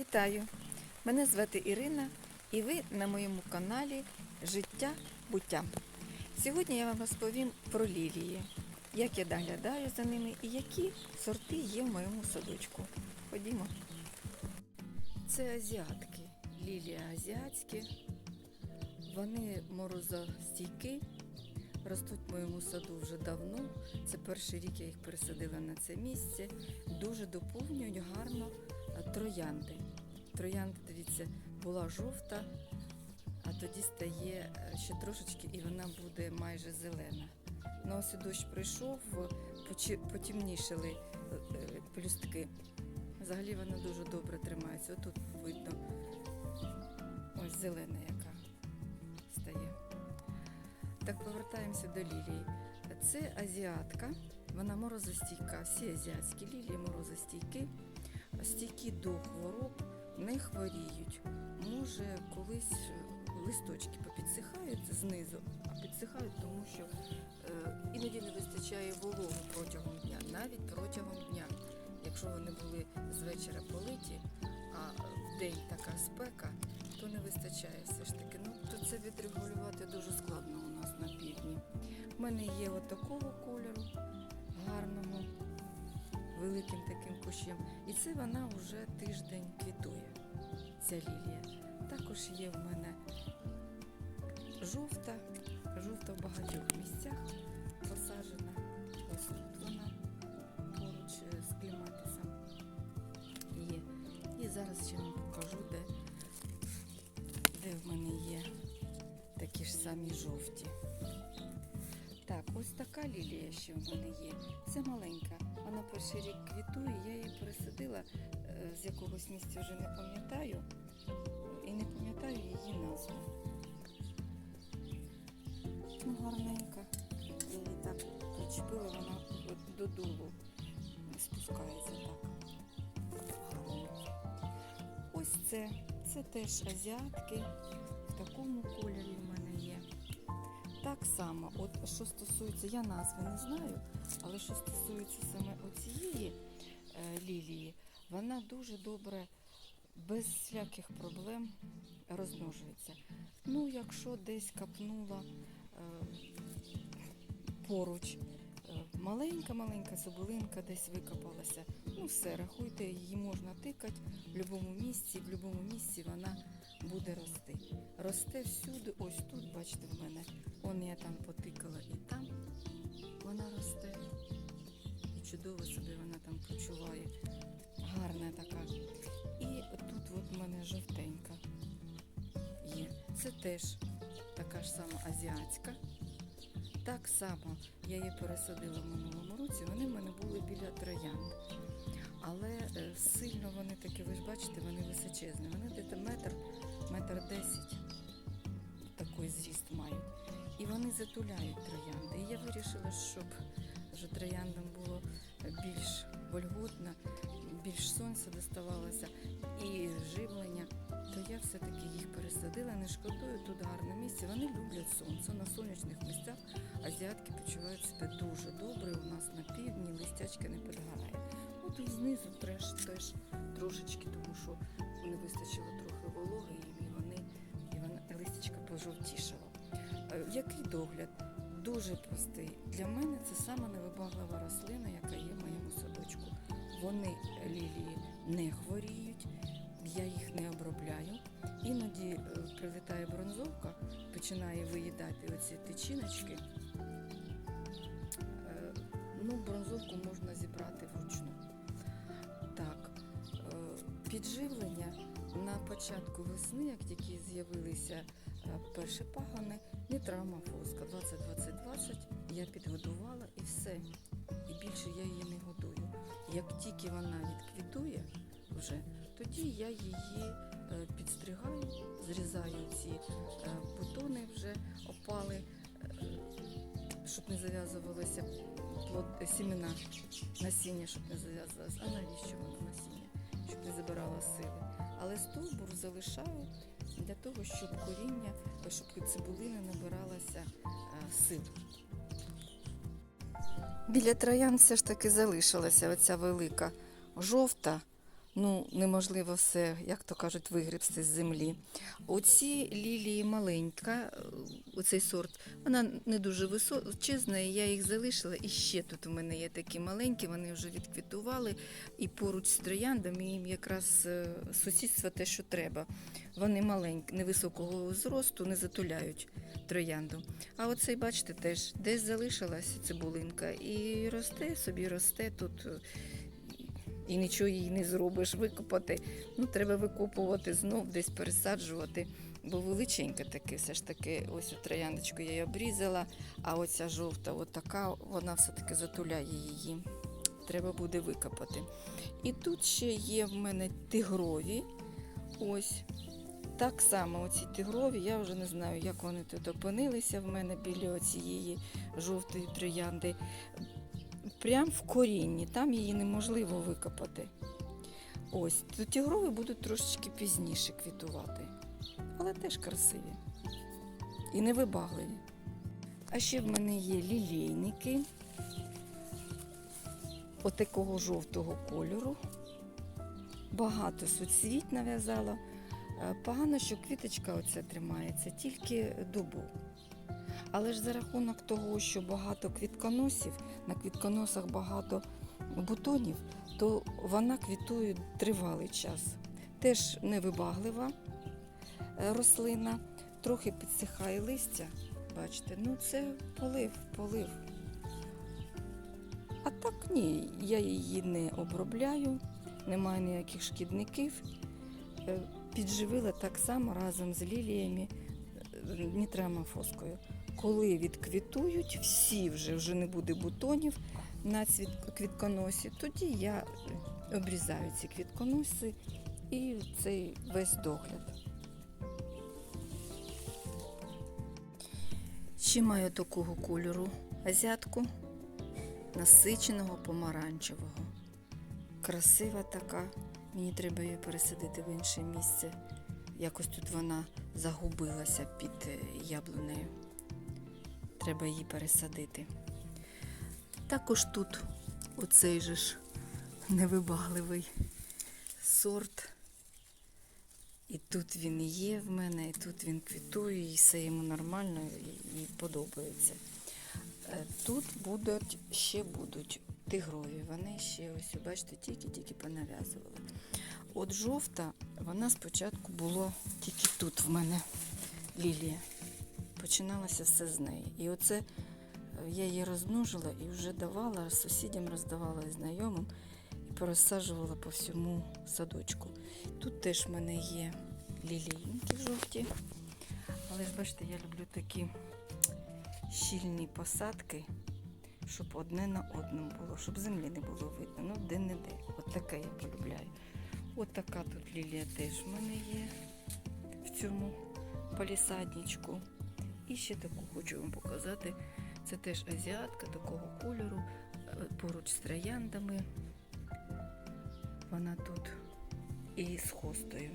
Вітаю! Мене звати Ірина і ви на моєму каналі Життя буття. Сьогодні я вам розповім про лілії, як я доглядаю за ними і які сорти є в моєму садочку. Ходімо. Це азіатки, лілії азіатські. Вони морозостійкі, ростуть в моєму саду вже давно. Це перший рік я їх пересадила на це місце. Дуже доповнюють гарно троянди. Троянда, дивіться, була жовта, а тоді стає е, ще трошечки і вона буде майже зелена. Ну ось і дощ прийшов, потемнішали е, е, пелюстки. Взагалі вона дуже добре тримається. Отут видно ось зелена яка стає. Так, повертаємося до лілії. Це азіатка, вона морозостійка. Всі азіатські лілії морозостійкі, стійкі до хвороб, не хворіють. Може, колись е, листочки попідсихають знизу, а підсихають, тому що е, іноді не вистачає вологи протягом дня, навіть протягом дня. Якщо вони були з вечора политі, а в день така спека, то не вистачає все ж таки. Ну, то це відрегулювати дуже складно у нас на півдні. У мене є от такого кольору, гарного, великим таким кущем. І це вона вже тиждень квітує, ця лілія. Також є в мене жовта, жовта в багатьох місцях посаджена. Ось тут вона поруч е, з кліматисом є. І зараз ще вам покажу, де, де в мене є такі ж самі жовті. Так, ось така лілія ще в мене є. Це маленька. Вона перший рік квітує, я її пересадила з якогось місця вже не пам'ятаю. І не пам'ятаю її назву. Ну, гарненька. Я її так причепила, вона додолу спускається так. Ось це. Це теж азіатки. В такому кольорі в мене є. Так само, от що стосується, я назви не знаю, але що стосується саме оцієї е, лілії, вона дуже добре, без всяких проблем розмножується. Ну, якщо десь капнула е, поруч маленька-маленька цибулинка десь викопалася, ну все, рахуйте, її можна тикати в будь-якому місці, в будь-якому місці вона буде рости. Росте всюди, ось тут, бачите, в мене, он я там потикала і там вона росте. І чудово себе вона там почуває. Гарна така. І тут от в мене жовтенька є. Це теж така ж сама азіатська. Так само я її пересадила в минулому році, вони в мене були біля троянд. Але е, сильно вони такі, ви ж бачите, вони височезні. Вони десь метр, метр десять такий зріст мають. І вони затуляють троянди. І я вирішила, щоб вже трояндам було більш вольготно, більш сонця доставалося і живлення, то я все-таки їх пересадила, не шкодую, тут гарне місце. Вони люблять сонце. На сонячних місцях азіатки почувають себе дуже добре. У нас на півдні листячка не підгорає. Ну тут знизу треш теж трошечки, тому що не вистачило трохи вологи, і вони і вона листячка пожовтішала. Е, Який догляд? Дуже простий. Для мене це сама невибаглива рослина, яка є. Вони лілії не хворіють, я їх не обробляю. Іноді е, прилітає бронзовка, починає виїдати оці тичиночки. Е, Ну, бронзовку можна зібрати вручну. Так, е, підживлення на початку весни, як тільки з'явилися перші пагони, нітравма фоска 20-20-20 я підгодувала і все. Більше я її не годую. Як тільки вона відквітує вже, тоді я її е, підстригаю, зрізаю ці е, бутони вже опали, е, щоб не зав'язувалися сімена насіння, щоб не зав'язалось. А навіщо воно насіння? Щоб не забирало сили. Але стовбур залишаю для того, щоб коріння, щоб цибулина набиралася сил. Біля троян все ж таки залишилася оця велика жовта ну, неможливо все, як то кажуть, вигребсти з землі. Оці лілії маленька, е, оцей сорт, вона не дуже височезна, і я їх залишила. І ще тут у мене є такі маленькі, вони вже відквітували. І поруч з трояндами їм якраз е, сусідство те, що треба. Вони маленькі, невисокого зросту, не затуляють троянду. А оцей, бачите, теж десь залишилась цибулинка і росте собі, росте тут. І нічого їй не зробиш, викопати. Ну, треба викопувати знов, десь пересаджувати. Бо величенька таке, все ж таки, ось от трояндочку я її обрізала, а оця жовта, от така, вона все-таки затуляє її. Треба буде викопати. І тут ще є в мене тигрові. Ось. Так само оці тигрові, я вже не знаю, як вони тут опинилися в мене біля цієї жовтої троянди. Прям в корінні, там її неможливо викопати. Ось, тігрові будуть трошечки пізніше квітувати, але теж красиві і невибагливі. А ще в мене є лілейники отакого жовтого кольору. Багато суцвіт нав'язала. Е, Погано, що квіточка оця тримається тільки добу. Але ж за рахунок того, що багато квітконосів, на квітконосах багато бутонів, то вона квітує тривалий час. Теж невибаглива е, рослина, трохи підсихає листя. Бачите, ну це полив, полив. А так ні, я її не обробляю, немає ніяких шкідників. Е, Підживила так само разом з ліліями нітрамофоскою. Коли відквітують, всі вже вже не буде бутонів на квітконосі, тоді я обрізаю ці квітконоси і цей весь догляд. Ще маю такого кольору азіатку насиченого помаранчевого. Красива така. Мені треба її пересадити в інше місце. Якось тут вона загубилася під е, яблунею. Треба її пересадити. Також тут оцей же ж невибагливий сорт. І тут він є в мене, і тут він квітує, і все йому нормально, і, подобається. Е, Тут будуть, ще будуть тигрові. Вони ще ось, бачите, тільки-тільки понав'язували. От жовта, вона спочатку було тільки тут в мене лілія. Починалося все з неї. І оце е, я її розмножила і вже давала, сусідям роздавала і знайомим і порозсаджувала по всьому садочку. Тут теж в мене є лілійники жовті. Але ж бачите, я люблю такі щільні посадки, щоб одне на одному було, щоб землі не було видно. Ну, де-не-де. От таке я полюбляю. От тут лілія теж в мене є в цьому палісадничку. І ще таку хочу вам показати. Це теж азіатка такого кольору, е, поруч з трояндами. Вона тут і з хостою.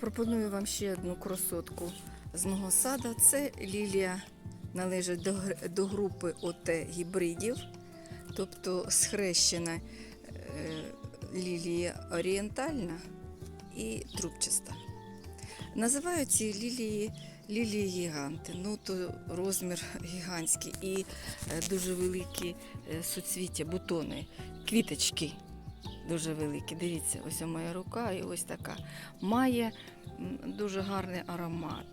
Пропоную вам ще одну красотку з мого сада. Це лілія належить до, до групи ОТ гібридів, тобто схрещена е, лілія орієнтальна і трубчаста. Називають ці лілії лілії гіганти. Ну то розмір гігантський і е, дуже великі е, суцвіття, бутони, квіточки дуже великі. Дивіться, ось моя рука і ось така. Має дуже гарний аромат.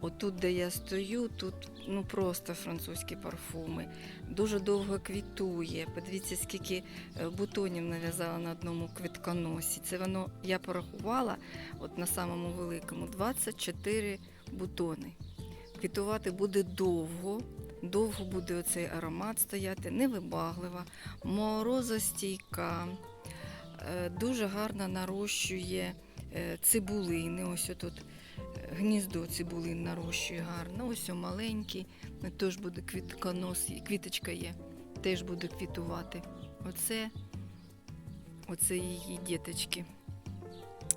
Отут, де я стою, тут ну просто французькі парфуми. Дуже довго квітує. Подивіться, скільки е, бутонів нав'язала на одному квітконосі. Це воно я порахувала от на самому великому 24 бутони. Квітувати буде довго. Довго буде оцей аромат стояти, невибаглива, морозостійка, е, дуже гарно нарощує цибулини. Ось тут гніздо цибулин нарощує гарно. Ось маленький, е, теж буде квітконос, квіточка є, теж буде квітувати. Оце, оце її діточки.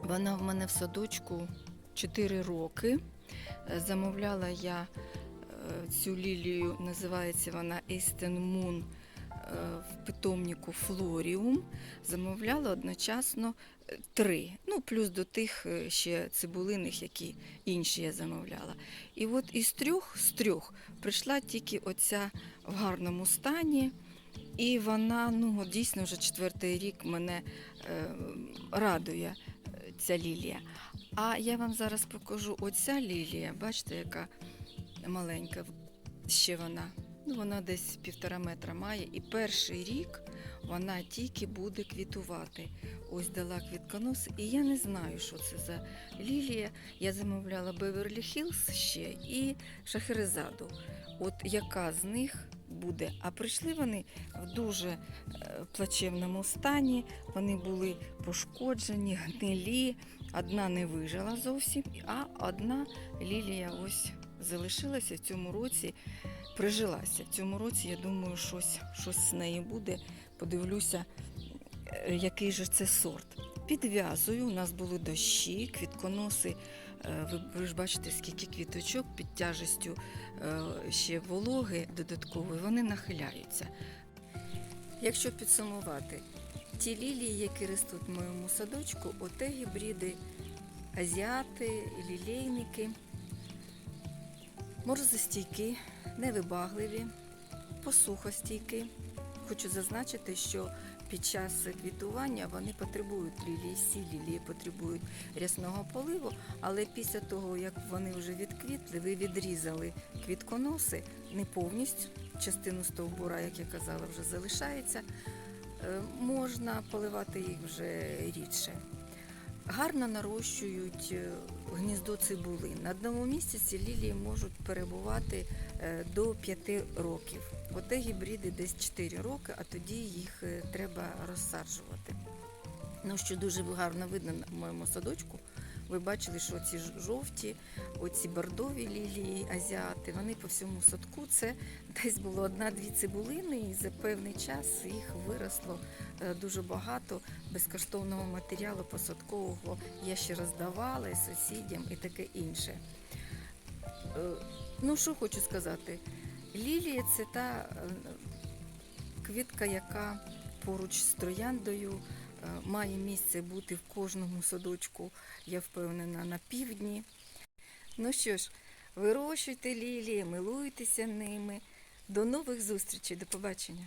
Вона в мене в садочку 4 роки. Е, Замовляла я е, цю лілію, називається вона Eastern Moon питомнику Флоріум замовляла одночасно е, три. Ну, плюс до тих е, ще цибулиних, які інші я замовляла. І от із трьох, з трьох прийшла тільки оця в гарному стані. І вона ну, дійсно вже четвертий рік мене е, радує е, ця лілія. А я вам зараз покажу оця лілія, бачите, яка маленька. Ще вона. Вона десь півтора метра має. І перший рік вона тільки буде квітувати. Ось дала квітконос. І я не знаю, що це за лілія. Я замовляла Беверлі Хіллз ще і Шахерезаду. От яка з них буде? А прийшли вони в дуже е, плачевному стані. Вони були пошкоджені, гнилі. Одна не вижила зовсім, а одна лілія ось залишилася в цьому році, прижилася. В цьому році, я думаю, щось, щось з неї буде. Подивлюся, е, який же це сорт. Підв'язую, у нас були дощі, квітконоси. е, Ви, ж бачите, скільки квіточок під тяжестю е, ще вологи додаткової, вони нахиляються. Якщо підсумувати, ті лілії, які ростуть в моєму садочку, оте гібриди азіати, лілейники, морозостійкі, невибагливі, посухостійкі. Хочу зазначити, що під час квітування вони потребують лілії, всі лілії потребують рясного поливу, але після того, як вони вже відквітли, ви відрізали квітконоси не повністю, частину стовбура, як я казала, вже залишається. Е, Можна поливати їх вже рідше. Гарно нарощують е, гніздо цибулин. На одному місці ці лілії можуть перебувати е, до 5 років. Оте гібриди десь 4 роки, а тоді їх е, треба розсаджувати. Ну, що дуже гарно видно на моєму садочку. Ви бачили, що ці жовті, оці бордові лілії, азіати, вони по всьому садку. Це десь було одна-дві цибулини, і за певний час їх виросло е, дуже багато безкоштовного матеріалу посадкового. Я ще роздавала сусідям і таке інше. Е, Ну, що хочу сказати, лілія це та е, квітка, яка поруч з трояндою має місце бути в кожному садочку, я впевнена, на півдні. Ну що ж, вирощуйте лілії, милуйтеся ними. До нових зустрічей, до побачення.